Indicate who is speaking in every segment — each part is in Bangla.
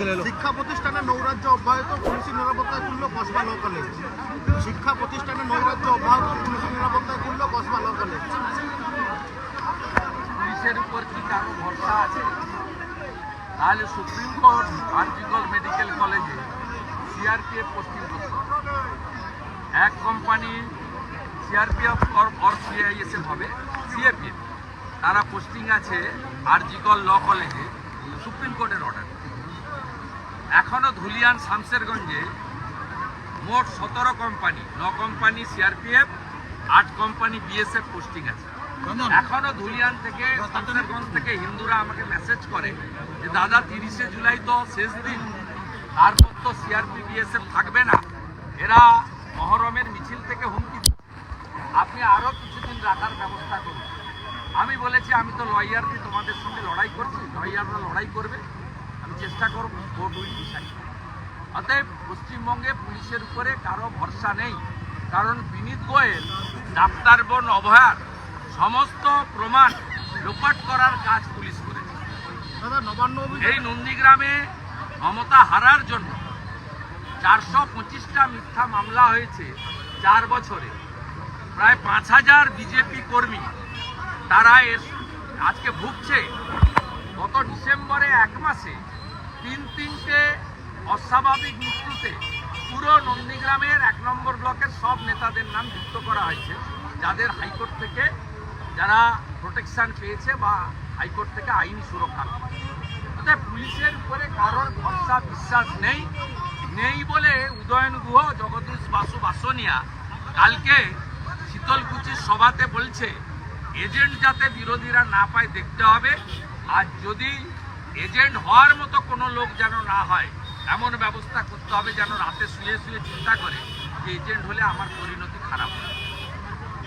Speaker 1: শিক্ষা প্রতিষ্ঠানে নৈরাজ্য অব্যাহত পুলিশি নিরাপত্তায় খুলল কসবা ল কলেজ শিক্ষা প্রতিষ্ঠানে নৈরাজ্য অব্যাহত পুলিশি নিরাপত্তায় খুলল কসবা ল কলেজ
Speaker 2: পুলিশের উপর কি কারও ভরসা আছে? তাহলে সুপ্রিম কোর্ট আর্জিকল মেডিকেল কলেজে সিআরপিএফ পোস্টিং করছে। এক কোম্পানি সিআরপিএফ অর সিআইএসএফ হবে সিআরপিএফ তারা পোস্টিং আছে আরজিকল ল কলেজে সুপ্রিম কোর্টের অর্ডার এখনও ধুলিয়ান শামসেরগঞ্জে মোট সতেরো কোম্পানি ন কোম্পানি সিআরপিএফ আট কোম্পানি বিএসএফ পোস্টিং আছে। এখনও ধুলিয়ান থেকে শামসেরগঞ্জ থেকে হিন্দুরা আমাকে মেসেজ করে যে দাদা তিরিশে জুলাই তো শেষ দিন তারপর তো সিআরপি বিএসএফ থাকবে না। এরা মহরমের মিছিল থেকে হুমকি। আপনি আরও কিছুদিন রাখার ব্যবস্থা করুন। আমি বলেছি আমি তো লয়ার দিয়ে তোমাদের সঙ্গে লড়াই করছি লয়াররা লড়াই করবে। চেষ্টা করব ভোট উইল ডিসাইড অতএব পশ্চিমবঙ্গে পুলিশের উপরে কারও ভরসা নেই। কারণ বিনীত গোয়েল ডাক্তার বোন অভয়ার সমস্ত প্রমাণ লোপাট করার কাজ পুলিশ করেছে। এই নন্দীগ্রামে মমতা হারার জন্য চারশো পঁচিশটা মিথ্যা মামলা হয়েছে চার বছরে। প্রায় পাঁচ হাজার বিজেপি কর্মী তারা এর আজকে ভুগছে। গত ডিসেম্বরে এক মাসে তিন তিনটে অস্বাভাবিক মৃত্যুতে পুরো নন্দীগ্রামের এক নম্বর ব্লকের সব নেতাদের নাম যুক্ত করা হয়েছে, যাদের হাইকোর্ট থেকে যারা প্রোটেকশন পেয়েছে বা হাইকোর্ট থেকে আইনি সুরক্ষা অর্থাৎ পুলিশের উপরে কারোর ভরসা, বিশ্বাস নেই নেই বলে উদয়ন গুহ, জগদীশ বাসু বাসনিয়া কালকে শীতলকুচির সভাতে বলছে, এজেন্ট যাতে বিরোধীরা না পায় দেখতে হবে। আর যদি এজেন্ট হওয়ার মতো কোনো লোক যেন না হয় এমন ব্যবস্থা করতে হবে যেন রাতে শুয়ে শুয়ে চিন্তা করে যে এজেন্ট হলে আমার পরিণতি খারাপ হবে।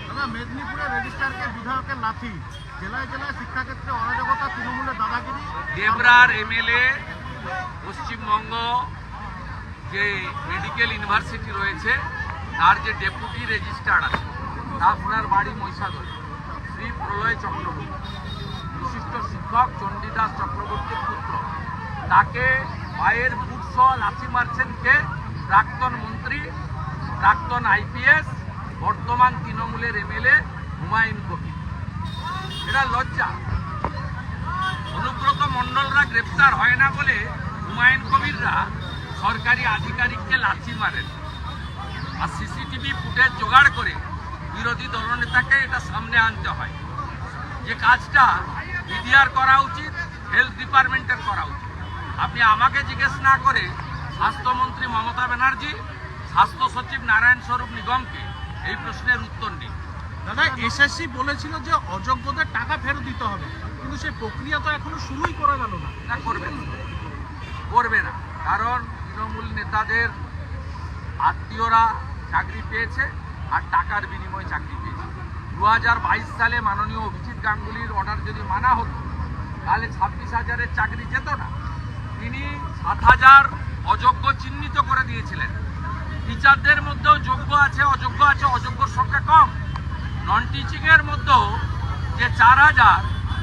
Speaker 1: দাদা মেদিনীপুরে রেজিস্ট্রারকে বিধায়কের লাথি জেলায় জেলায় শিক্ষাক্ষেত্রে অরাজকতা তৃণমূলের দাদাগিরি
Speaker 2: দেবরার এমএলএ পশ্চিমবঙ্গ যে মেডিকেল ইউনিভার্সিটি রয়েছে তার যে ডেপুটি রেজিস্ট্রার আছে তা ওনার বাড়ি মহিষাদল শ্রী প্রলয় চক্রবর্তী। বিশিষ্ট শিক্ষক চণ্ডীদাস চক্রবর্তীর পুত্র। তাকে পায়ের বুট সহ লাথি মারছেন কে? প্রাক্তন মন্ত্রী, প্রাক্তন আইপিএস, বর্তমান তৃণমূলের এমএলএ হুমায়ুন কবির। এটা লজ্জা। অনুব্রত মণ্ডলরা গ্রেপ্তার হয় না বলে হুমায়ুন কবিররা সরকারি আধিকারিককে লাথি মারেন। আর সিসিটিভি ফুটেজ জোগাড় করে বিরোধী দলনেতাকে এটা সামনে আনতে হয়। যে কাজটা বিডিআর করা উচিত হেলথ ডিপার্টমেন্টের করা উচিত। আপনি আমাকে জিজ্ঞেস না করে স্বাস্থ্যমন্ত্রী মমতা ব্যানার্জি স্বাস্থ্য সচিব নারায়ণ স্বরূপ নিগমকে এই প্রশ্নের উত্তর দিন।
Speaker 1: দাদা এসএসসি বলেছিল যে অযোগ্যদের টাকা ফেরত দিতে হবে কিন্তু সেই প্রক্রিয়া তো এখনও শুরুই করা গেল না।
Speaker 2: না করবে না। করবে না। কারণ তৃণমূল নেতাদের আত্মীয়রা চাকরি পেয়েছে আর টাকার বিনিময়ে চাকরি দু হাজার বাইশ সালে মাননীয় অভিজিৎ গাঙ্গুলির অর্ডার যদি মানা হতো, তাহলে ছাব্বিশ হাজারের চাকরি যেত না। তিনি সাত হাজার অযোগ্য চিহ্নিত করে দিয়েছিলেন। টিচারদের মধ্যেও যোগ্য আছে, অযোগ্য আছে, অযোগ্যর সংখ্যা কম। নন টিচিংয়ের মধ্যেও যে চার হাজার,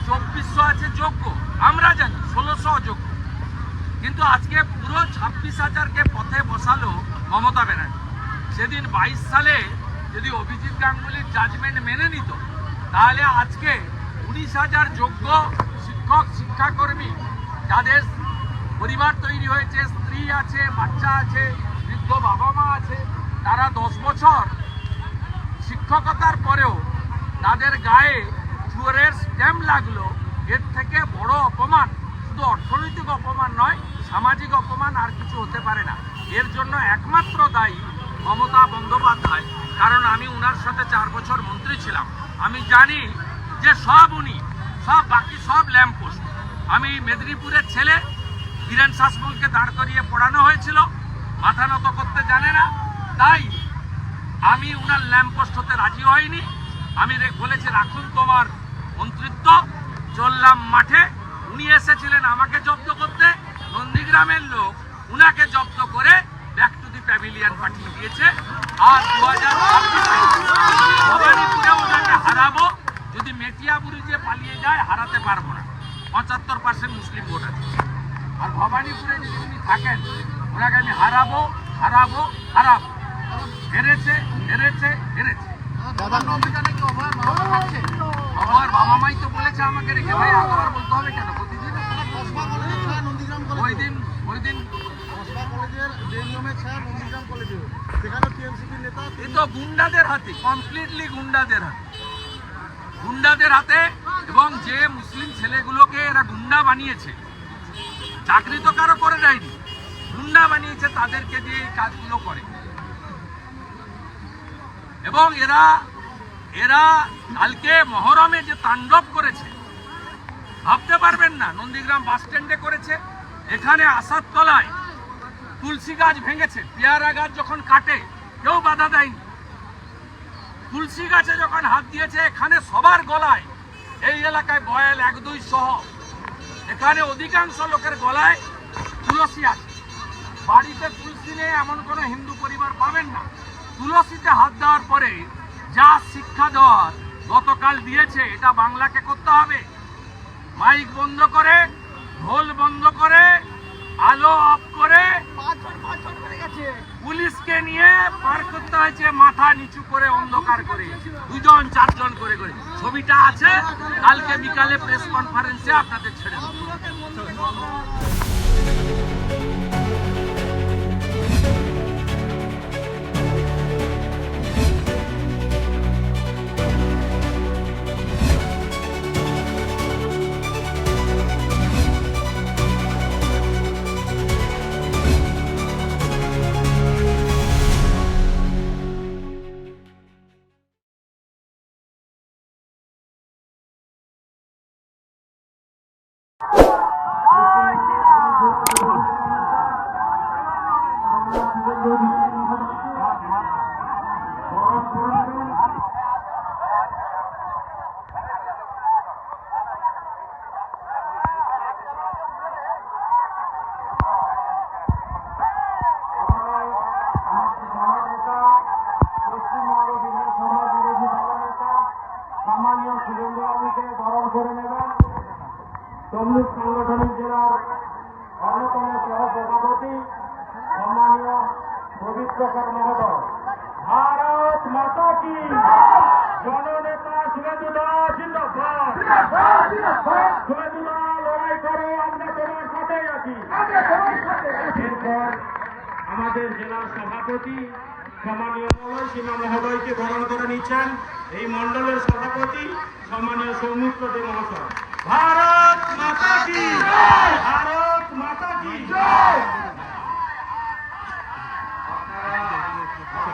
Speaker 2: চব্বিশশো আছে যোগ্য। আমরা জানি, ষোলোশো অযোগ্য। কিন্তু আজকে পুরো ছাব্বিশ হাজারকে পথে বসালো মমতা ব্যানার্জি। সেদিন বাইশ সালে যদি অভিজিৎ গাঙ্গুলির জাজমেন্ট মেনে নিত, তাহলে আজকে উনিশ হাজার যোগ্য শিক্ষক, শিক্ষাকর্মী, যাদের পরিবার তৈরি হয়েছে, স্ত্রী আছে, বাচ্চা আছে, বৃদ্ধ বাবা মা আছে, তারা দশ বছর শিক্ষকতার পরেও তাদের গায়ে চুয়ারের স্ট্যাম্প লাগল। এর থেকে বড় অপমান শুধু অর্থনৈতিক অপমান নয়, সামাজিক অপমান আর কিছু হতে পারে না। এর জন্য একমাত্র দায়ী মমতা বন্দ্যোপাধ্যায়। কারণ আমি উনার সাথে চার বছর মন্ত্রী ছিলাম। আমি জানি যে সব উনি, সব বাকি সব ল্যাম্পপোস্ট আমি মেদিনীপুরের ছেলে, বীরেন শাসমলকে দাঁড় করিয়ে পড়ানো হয়েছিল, মাথা নত করতে জানে না। তাই আমি উনার ল্যাম্পপোস্ট হতে রাজি হইনি। আমি বলেছি, রাখুন তোমার মন্ত্রিত্ব, চললাম মাঠে। উনি এসেছিলেন আমাকে জব্দ করতে। নন্দীগ্রামের লোক উনাকে জব্দ করে প্যাভিলিয়ন পাঠিয়ে দিয়েছে। আর দু হাজার ভবানীপুরে ওনাকে হারাবো। যদি মেটিয়াবুরি যে পালিয়ে যায় হারাতে পারব না। পঁচাত্তর পার্সেন্ট মুসলিম ভোট আছে। আর ভবানীপুরে যদি উনি থাকেন ওনাকে আমি হারাবো হারাবো হারাবো। হেরেছে হেরেছে হেরেছে।
Speaker 1: বাবা
Speaker 2: মাই তো বলেছে আমাকে রেখে ভাই একবার বলতে হবে কেন? প্রতিদিন ওই দিন দিন
Speaker 1: কসবা কলেজের যে নিয়মের ছায়া নন্দীগ্রাম কলেজে। সেখানে টিএমসিপির নেতা
Speaker 2: এ তো গুন্ডাদের হাতে কমপ্লিটলি গুন্ডাদের হাতে। গুন্ডাদের হাতে এবং যে মুসলিম ছেলেগুলোকে এরা গুন্ডা বানিয়েছে। চাকরি তো কারও করে দেয়নি। গুন্ডা বানিয়েছে তাদেরকে দিয়ে এই কাজগুলো করে। এবং এরা এরা কালকে মহরমে যে তাণ্ডব করেছে ভাবতে পারবেন না নন্দীগ্রাম বাস স্ট্যান্ডে করেছে। এখানে আসাদ তলায় তুলসী গাছ ভেঙেছে, পেয়ারা গাছ যখন কাটে, কেউ বাধা দেয়নি। তুলসী গাছে যখন হাত দিয়েছে, এখানে সবার গলায়, এই এলাকায় বয়াল এক দুই সহ। এখানে অধিকাংশ লোকের গলায় তুলসী আছে। বাড়িতে তুলসী নেই, এমন কোনো হিন্দু পরিবার পাবেন না। তুলসীতে হাত দেওয়ার পরে যা শিক্ষা দেওয়ার গতকাল দিয়েছে, এটা বাংলাকে করতে হবে। মাইক বন্ধ করে ঢোল বন্ধ করে আলো অফ করে পুলিশকে নিয়ে পার করতে হয়েছে মাথা নিচু করে অন্ধকার করে। দুজন চারজন করে করে। ছবিটা আছে কালকে বিকালে প্রেস কনফারেন্সে আপনাদের ছেড়ে
Speaker 3: সামান্য সুরেন্দ্রবাবুকে বরণ করে নেবেন। তমলুক সাংগঠনিক জেলার অন্যতম সহ সভাপতি সম্মানীয় পবিত্রকর মহোদয়। ভারত মাতা কি? জননেতা শুভেন্দুদা জিন্দাবাদ। শুভেন্দুদা লড়াই করো, আমরা তোমার সাথে আছি। এরপর আমাদের জেলার সভাপতি, সম্মানীয় মলয় সীমা মহোদয়কে বরণ করে নিচ্ছেন এই মণ্ডলের সভাপতি, সম্মানীয় সৌমিত্র দে মহাশয়। ভারত মাতা কি? ভারত মাতা কি?
Speaker 2: যেভাবে সম্পূর্ণ ঢুকে গেছে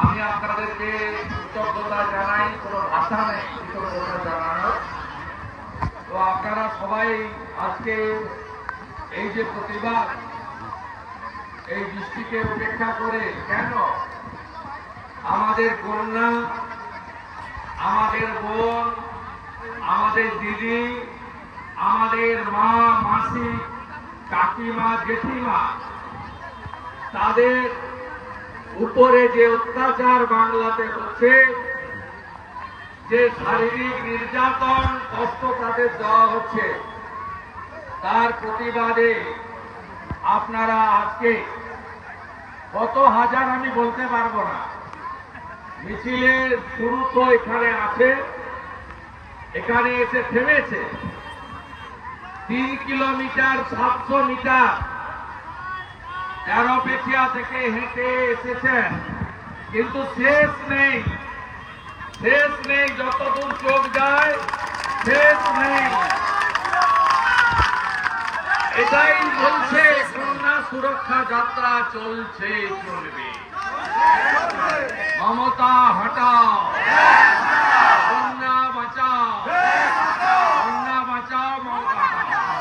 Speaker 2: আমি আপনাদেরকে কৃতজ্ঞতা জানাই কোনো ভাষা নেই কৃতজ্ঞতা জানানোর তো আপনারা সবাই আজকে এই যে প্রতিবাদ এই বৃষ্টিকে উপেক্ষা করে কেন আমাদের কন্যা, আমাদের বোন, আমাদের দিদি আমাদের মা, মাসি, কাকিমা, জেঠিমা, তাদের উপরে যে অত্যাচার বাংলাতে হচ্ছে, যে শারীরিক নির্যাতন, কষ্ট তাদের দেওয়া হচ্ছে, তার প্রতিবাদে আপনারা আজকে কত হাজার আমি বলতে পারব না। মিছিলের শুরু তো এখানে আছে, এখানে এসে থেমেছে। তিন কিলোমিটার সাতশো মিটার তেরো পেঠিয়া থেকে হেঁটে এসেছেন কিন্তু শেষ নেই। শেষ নেই, যতদূর চোখ যায়, শেষ নেই। এটাই বলছে কন্যা সুরক্ষা যাত্রা চলছে, চলবে। মমতা হটাও কন্যা বাঁচাও কন্যা বাঁচাও মমতা হটাও।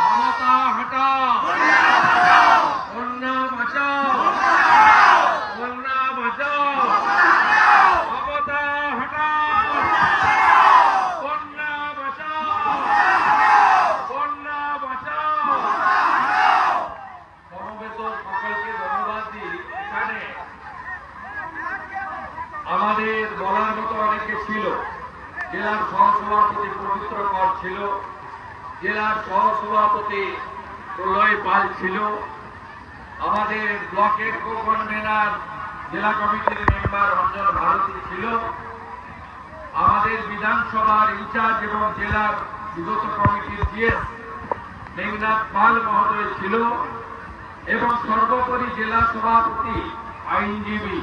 Speaker 2: মমতা হটাও কন্যা বাঁচাও কন্যা বাঁচাও মমতা হটাও কন্যা বাঁচাও কন্যা বাঁচাও সমবেত সকলকে ধন্যবাদ দিই এখানে আমাদের বলার মতো অনেকে ছিল জেলার সহসভাপতি পবিত্র কর ছিল। জেলার সহসভাপতি প্রলয় পাল ছিল। আমাদের ব্লকের কো-কনভেনার জেলা কমিটির মেম্বার অঞ্জন ভারতী ছিল। আমাদের বিধানসভার ইনচার্জ এবং জেলার বিগত কমিটির জিএস মেঘনাথ পাল মহোদয় ছিল এবং সর্বোপরি জেলা সভাপতি আইনজীবী।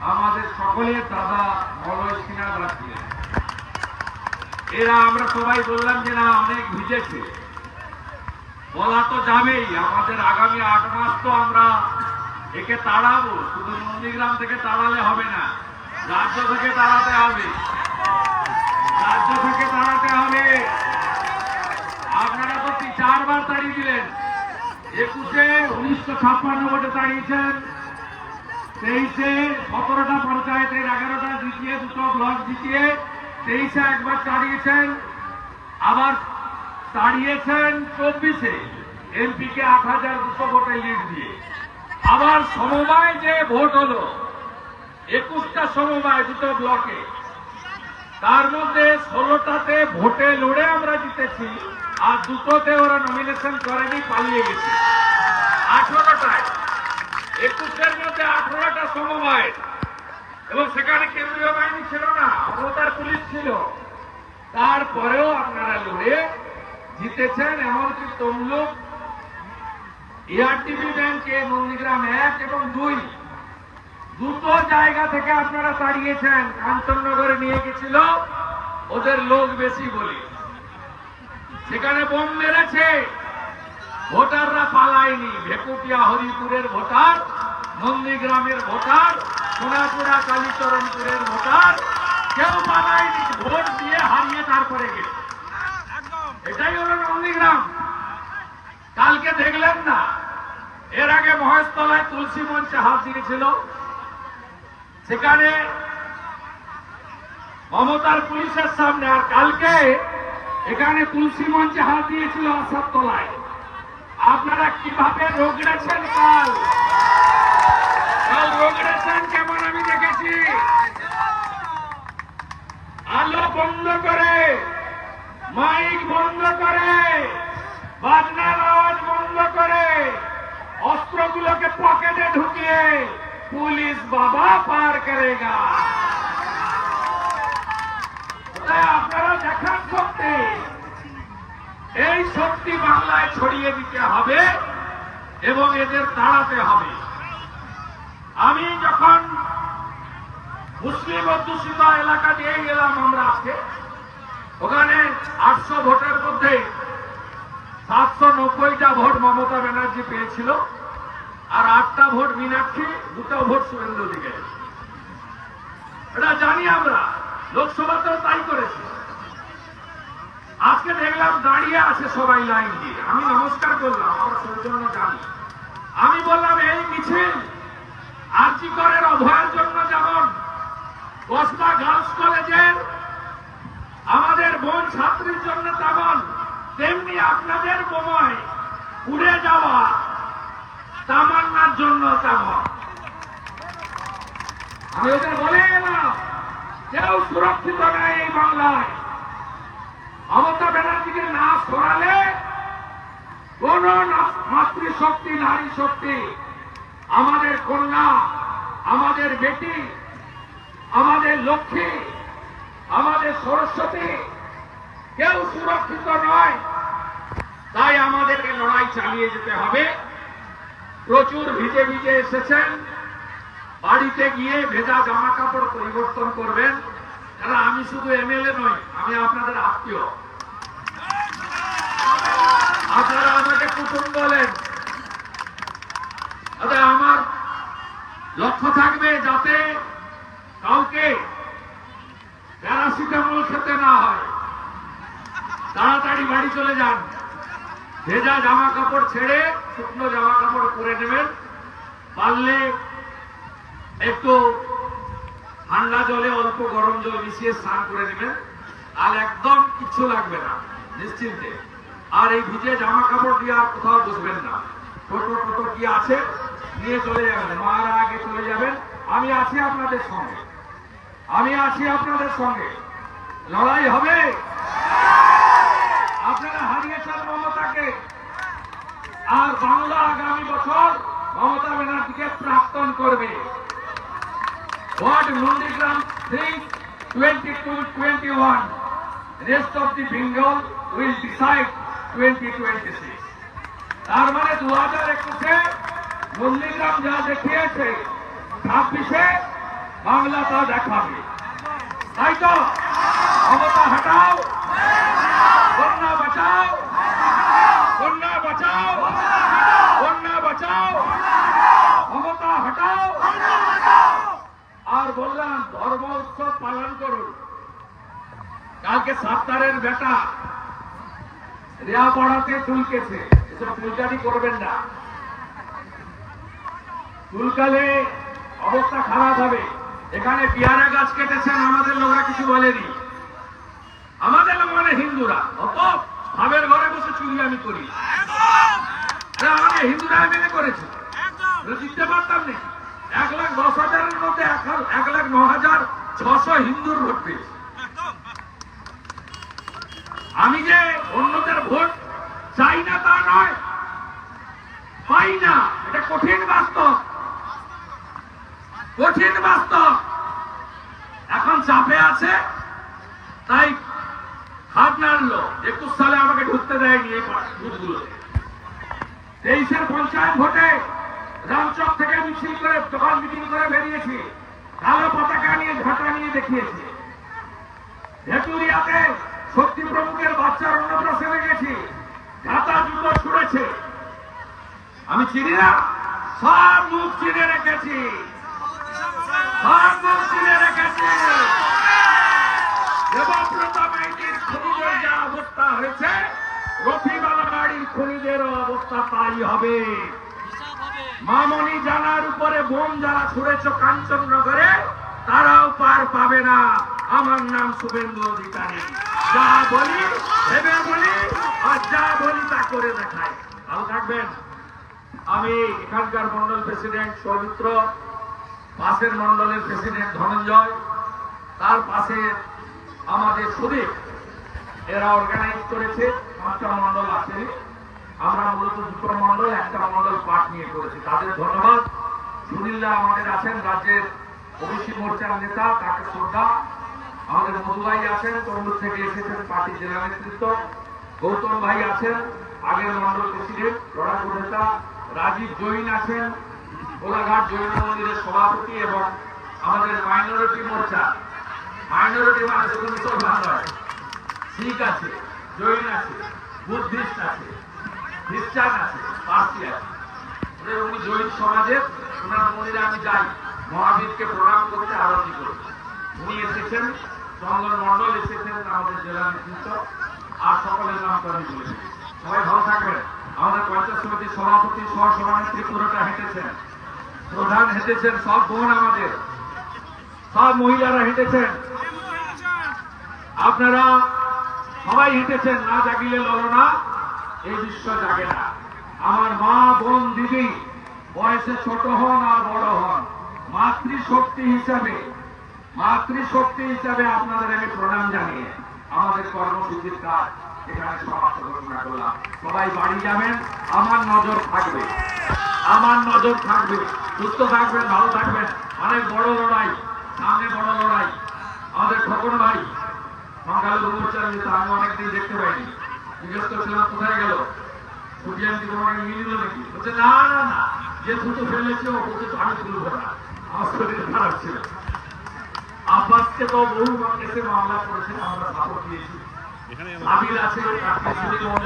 Speaker 2: আমাদের সকলের দাদা মলয় সিনহা ছিলেন। এরা আমরা সবাই বললাম যে না, অনেক ভিজেছে। বলা তো যাবেই, আমাদের আগামী আট মাস তো আমরা একে তাড়াবো, শুধু নন্দীগ্রাম থেকে তাড়ালে হবে না, রাজ্য থেকে তাড়াতে হবে। রাজ্য থেকে তাড়াতে হবে। আপনারা তো চারবার তাড়িয়ে দিলেন? একুশে উনিশশো ছাপ্পান্ন ভোটে তাড়িয়েছেন। তেইশে সতেরোটা পঞ্চায়েতের, এগারোটা জিতিয়ে, দুটো ব্লক জিতিয়ে তেইশে একবার তাড়িয়েছেন আবার তাড়িয়েছেন চব্বিশে। এমপিকে আট হাজার দুশো ভোটে লিড দিয়ে। আবার সমবায় যে ভোট হলো, একুশটা সমবায় দুটো ব্লকে। তার মধ্যে ষোলোটাতে ভোটে লড়ে আমরা জিতেছি, আর দুটোতে ওরা নমিনেশন করেনি, পালিয়ে গেছে। আঠারোটায়, একুশের মধ্যে আঠারোটা সমবায়। এবং সেখানে কেন্দ্রীয় বাহিনী ছিল না ক্ষমতার পুলিশ ছিল। তারপরেও আপনারা লড়ে জিতেছেন এমনকি তমলুক এআরটিবি ব্যাংকে নন্দীগ্রাম এক এবং দুই। দুটো জায়গা থেকে আপনারা তাড়িয়েছেন, কাঞ্চননগরে নিয়ে গেছিল ওদের লোক বেশি বলে। সেখানে বোম মেরেছে, ভোটাররা পালায়নি। ভেকুটিয়া হরিপুরের ভোটার, নন্দীগ্রামের ভোটার সোনাপুরা কালীচরণপুরের ভোটার, কেউ পালায়নি ভোট দিয়ে হারিয়ে তারপরে গেছে এটাই হলো নন্দীগ্রাম কালকে দেখলেন না, এর আগে মহেশতলায় তুলসী মঞ্চে হাত দিয়েছিল সেখানে মমতার পুলিশের সামনে, আর কালকে এখানে তুলসী মঞ্চে হাত দিয়েছিল আসাদ তলায় আপনারা কীভাবে রোগড়েছেন কাল? আলো বন্ধ করে, মাইক বন্ধ করে, বাজনার আওয়াজ বন্ধ করে, অস্ত্রগুলোকে পকেটে ঢুকিয়ে পুলিশ বাবা পার আপনারা দেখান শক্তি। এই শক্তি বাংলায় ছড়িয়ে দিতে হবে এবং এদের তাড়াতে হবে। আমি যখন মুসলিম অধ্যুষিত এলাকা দিয়ে গেলাম আমরা আজকে, ওখানে আটশো ভোটের মধ্যে সাতশো নব্বইটা ভোট মমতা ব্যানার্জি পেয়েছিল, আর আটটা ভোট মীনাক্ষী, দুটো ভোট শুভেন্দু দিকে এটা জানি আমরা লোকসভাতেও তাই করেছে। আজকে দেখলাম দাঁড়িয়ে আছে সবাই লাইন দিয়ে। আমি নমস্কার করলাম, আমার সৌজন্য জানি। আমি বললাম, এই মিছিল আর্জি অভয়ের জন্য যেমন কসবা গার্লস কলেজের আমাদের বোন ছাত্রীর জন্য তেমন, তেমনি আপনাদের বোমায় উড়ে যাওয়া তামান্নার জন্য তেমন। আমি ওদের বলে গেলাম কেউ সুরক্ষিত নেই এই বাংলায়। মমতা ব্যানার্জিকে না সরালে কোন মাতৃশক্তি নারী শক্তি আমাদের কন্যা আমাদের বেটি, আমাদের লক্ষ্মী, আমাদের সরস্বতী, কেউ সুরক্ষিত নয়। তাই আমাদেরকে লড়াই চালিয়ে যেতে হবে। প্রচুর ভিজে ভিজে এসেছেন। বাড়িতে গিয়ে ভেজা জামা কাপড় পরিবর্তন করবেন। কারণ আমি শুধু এমএলএ নই, আমি আপনাদের আত্মীয়। আপনারা আমাকে কুটুম বলেন। আমার লক্ষ্য থাকবে যাতে কাউকে প্যারাসিটামল খেতে না হয়। তাড়াতাড়ি বাড়ি চলে যান। ভেজা জামা কাপড় ছেড়ে শুকনো জামা কাপড় পরে নেবেন। পারলে একটু ঠান্ডা জলে অল্প গরম জল মিশিয়ে স্নান করে নেবেন। আর একদম কিচ্ছু লাগবে না, নিশ্চিন্তে। আর এই ভিজে জামা কাপড় দিয়ে আর কোথাও বসবেন না। টোটো টোটো কি আছে? নিয়ে চলে যাবেন, মারা আগে চলে যাবেন। আমি আছি আপনাদের সঙ্গে। আমি আছি আপনাদের সঙ্গে। লড়াই হবে। আপনারা হারিয়েছেন মমতাকে। আর বাংলা আগামী বছর মমতা ব্যানার্জিকে প্রাক্তন করবে। What Nundigram thinks 22-21. Rest of the Bengal will decide 2026. তার মানে দু হাজার একুশে নন্দীগ্রাম যা দেখিয়েছে ছাব্বিশে বাংলা তা দেখাবে। তাই তো ক্ষমতা হাটাও কন্যা বাঁচাও কন্যা বাঁচাও কন্যা বাঁচাও, ক্ষমতা হাটাও। আর বললাম, ধর্ম উৎসব পালন করুন। কালকে সাত্তারের বেটা, রেয়া পড়াতে চুলকেছে। এসব পূজারি করবেন না। চুলকালে অবস্থা খারাপ হবে। এখানে পেয়ারা গাছ কেটেছেন, আমাদের লোকরা কিছু বলেনি। আমাদের লোক মানে হিন্দুরা। অত ভাবের ঘরে বসে চুরি আমি করি। আমাকে হিন্দুরা মেনে করেছে। দিতে পারতাম নাকি? এক লাখ দশ হাজারের মধ্যে এক লাখ ন হাজার ছশো হিন্দুর ভোট পেয়েছে। আমি যে অন্যদের ভোট চাই না তা নয়, পাই না। এটা কঠিন বাস্তব। কঠিন বাস্তব। এখন চাপে আছে, তাই হাত নাড়লো একুশ সালে আমাকে ঢুকতে দেয়নি এই বুথগুলোতে তেইশের পঞ্চায়েত ভোটে রামচক থেকে মিছিল করে দোকান মিটিং করে বেরিয়েছি। কালো পতাকা নিয়ে ঝাঁটা নিয়ে দেখিয়েছি। ভেটুরিয়াতে শক্তি প্রমুখের বাচ্চার অন্নপ্রাশনে গেছি। ঝাঁটা জুতো ছুড়েছে। আমি চিনি না, সব মুখ চিনে রেখেছি। যা হয়েছে অবস্থা তাই হবে। মামনি জানার উপরে বোম যারা ছুড়েছ কাঞ্চননগরে, তারাও পার পাবে না। আমার নাম শুভেন্দু অধিকারী। যা বলি, ভেবে বলি, আর যা বলি তা করে দেখাই। ভালো থাকবেন। আমি এখানকার মন্ডল প্রেসিডেন্ট সৌমিত্র পাশের মন্ডলের প্রেসিডেন্ট ধনঞ্জয়, তার পাশে আমাদের সুদীপ এরা অর্গানাইজ করেছে পাঁচটা মন্ডল আছে। আমরা মূলত দুটো মন্ডল একটা মন্ডল পাঠ নিয়ে করেছি। তাদের ধন্যবাদ। সুনীলদা আমাদের আছেন, রাজ্যের ওবিসি মোর্চার নেতা তাকে শ্রদ্ধা আমাদের মধুভাই আছেন তরুণ থেকে এসেছেন পার্টির জেলা নেতৃত্ব। গৌতম ভাই আছেন, আগের মন্ডল প্রেসিডেন্ট, লড়াকু নেতা। রাজীব জৈন আছেন গোলাঘাট জৈন মন্দিরের সভাপতি এবং আমাদের মাইনরিটি মোর্চা। মাইনরিটি মানে শুধু মুসলমান নয়, শিখ আছে, জৈন আছে, বুদ্ধিস্ট আছে, খ্রিস্টান আছে, পার্সি আছে। উনি জৈন সমাজের ওনার মন্দিরে আমি যাই, মহাবীরকে প্রণাম করতে, আরতি করি। উনি এসেছেন, চন্দন মন্ডল এসেছেন, আমাদের জেলা নেতৃত্ব, আর সকলের নাম আমি বলেছি সবাই ভালো থাকবেন। আমাদের পঞ্চায়েত সমিতির সভাপতি সহ সভানেত্রী পুরোটা হেঁটেছেন। প্রধান হেঁটেছেন, সব বোন আমাদের। সব মহিলারা হেঁটেছেন। আপনারা সবাই হেঁটেছেন, না জাগিলে লড়না এই বিশ্ব জাগে না। আমার মা, বোন, দিদি, বয়সে ছোট হন আর বড় হন, মাতৃশক্তি হিসাবে মাতৃশক্তি হিসাবে আপনাদের আমি প্রণাম জানিয়ে আমাদের কর্মসূচির কাজ সবাই বাড়ি যাবেন, আমার নজর থাকবে। আমার নজর থাকবে। সুস্থ থাকবেন, ভালো থাকবেন। অনেক বড় লড়াই, সামনে বড় লড়াই। আমাদের খোকন ভাই সংখ্যালঘু মোর্চার নেতা আমি অনেকদিন দেখতে পাইনি। জিজ্ঞেস করছিলাম কোথায় গেল? সূর্যান্তি তোমাকে নিয়ে নাকি? বলছে, না না না। যে দুটো ফেলেছে, ও বলছে আমি তুলবো না। আমার শরীর খারাপ ছিল। আব্বাসকে তো বহু এসে মামলা করেছে, আমরা সাপোর্ট দিয়েছি। আবির আছে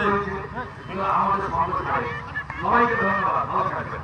Speaker 2: হয়েছে। আমাদের সবাইকে ধন্যবাদ। ভালো থাকবেন।